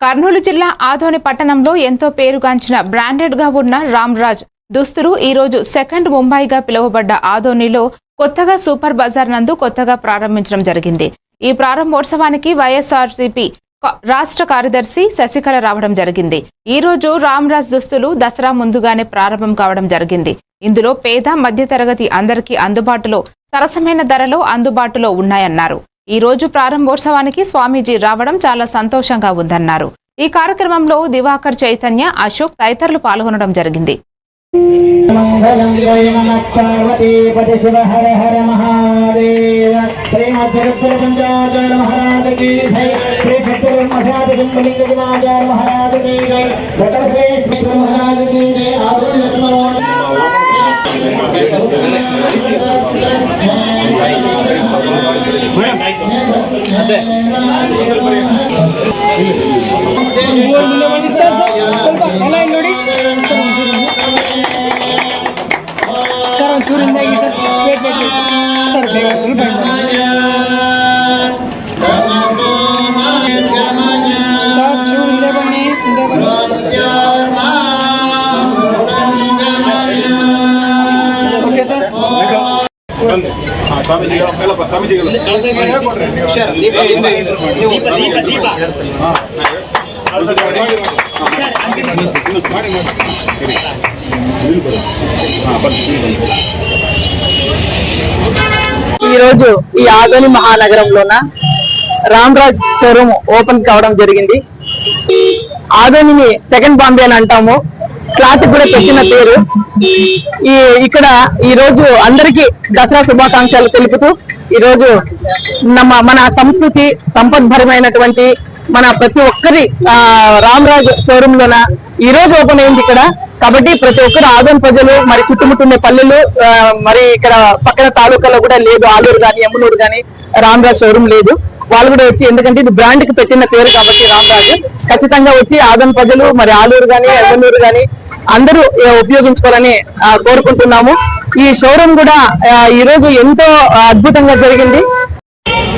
కర్నూలు జిల్లా ఆదోని పట్టణంలో ఎంతో పేరుగాంచిన బ్రాండెడ్గా ఉన్న రామ్రాజ్ దుస్తులు ఈరోజు సెకండ్ ముంబైగా పిలువబడ్డ ఆదోనిలో కొత్తగా సూపర్ బజార్ నందు కొత్తగా ప్రారంభించడం జరిగింది. ఈ ప్రారంభోత్సవానికి వైఎస్ఆర్సీపీ రాష్ట్ర కార్యదర్శి శశికళ రావడం జరిగింది. ఈ రోజు రామ్రాజ్ దుస్తులు దసరా ముందుగానే ప్రారంభం కావడం జరిగింది. ఇందులో పేద మధ్యతరగతి అందరికీ అందుబాటులో సరసమైన ధరలో అందుబాటులో ఉన్నాయన్నారు. ఈ రోజు ప్రారంభోత్సవానికి స్వామీజీ రావడం చాలా సంతోషంగా ఉందన్నారు. ఈ కార్యక్రమంలో దివాకర్ చైతన్య అశోక్ తదితరులు పాల్గొనడం జరిగింది. మంగళం ಸರ್ ಒಂಚೂರು ಹಿಂದಾಗಿ sir wait wait wait sir ಬೇಗ ಸ್ವಲ್ಪ ಹಿಂದೆ. ಸರ್ ಚೂರು ಹಿಂದೆ ಬನ್ನಿ ಹಿಂದೆ ಬನ್ನಿ ಓಕೆ ಸರ್ ಸ್ವಾಮೀಜಿಗಳು ಎಲ್ಲಪ್ಪ ಸ್ವಾಮೀಜಿಗಳು ఈ రోజు ఈ ఆదోని మహానగరంలోన రామ్రాజ్ షోరూమ్ ఓపెన్ కావడం జరిగింది. ఆదోనిని సెకండ్ బాంబే అని అంటాము. క్లాత్ కూడా పెట్టిన పేరు. ఈ ఇక్కడ ఈ రోజు అందరికీ దసరా శుభాకాంక్షలు తెలుపుతూ ఈ రోజు నమ్మ మన సంస్కృతి సంపద్భరమైనటువంటి మన ప్రతి ఒక్కరి ఆ, రామరాజ్ షోరూమ్ లోన ఈ రోజు ఓపెన్ అయింది ఇక్కడ. కాబట్టి ప్రతి ఒక్కరు ఆదోన్ ప్రజలు మరి చుట్టుముట్టుండే పల్లెలు మరి ఇక్కడ పక్కన తాలూకాలో కూడా లేదు. ఆలూరు గాని ఎమ్మనూరు గాని రామరాజ్ షోరూమ్ లేదు. వాళ్ళు కూడా వచ్చి ఎందుకంటే ఇది బ్రాండ్కి పెట్టిన పేరు కాబట్టి రామరాజు. ఖచ్చితంగా వచ్చి ఆదోన్ ప్రజలు మరి ఆలూరు గాని ఎమ్మనూరు గాని అందరూ ఉపయోగించుకోవాలని కోరుకుంటున్నాము. ఈ షోరూమ్ కూడా ఈ రోజు ఎంతో అద్భుతంగా జరిగింది.